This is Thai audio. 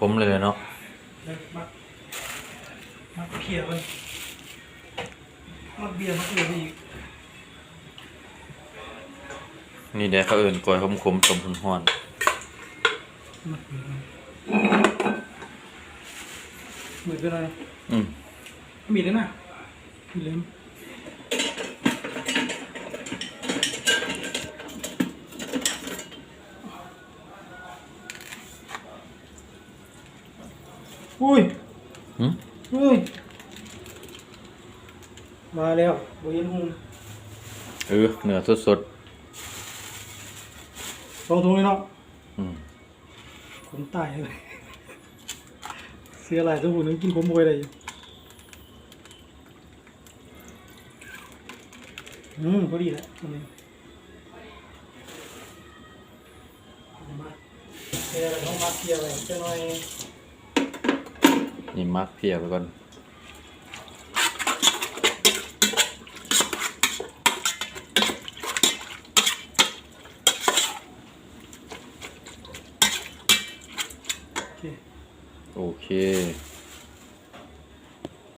คมๆเลยเนาะแล้วมักมักเพียมันมักเบียร์มักเบียร์ไปอีกนี่แดกเขาเอื่นกอยคมๆต้มห้อนมักเบียร์มันเหมือนกันเลยๆอืมมีด้วยนะมีเล่ม อุ้ยหึ อุ้ย มาแล้วบเห็นหุงเออเนื้อสดลองทุงเลยเนาะๆอืมผมตายเลย เสียอะไรตัวหูนึงกินผมบ่อยเลยอืมพอดีแหละตรงนี้มาเสียอะไรต้องมาเสียอะไรเสียหน่อย นี่มักเพียไปก่อนโอเคโอเค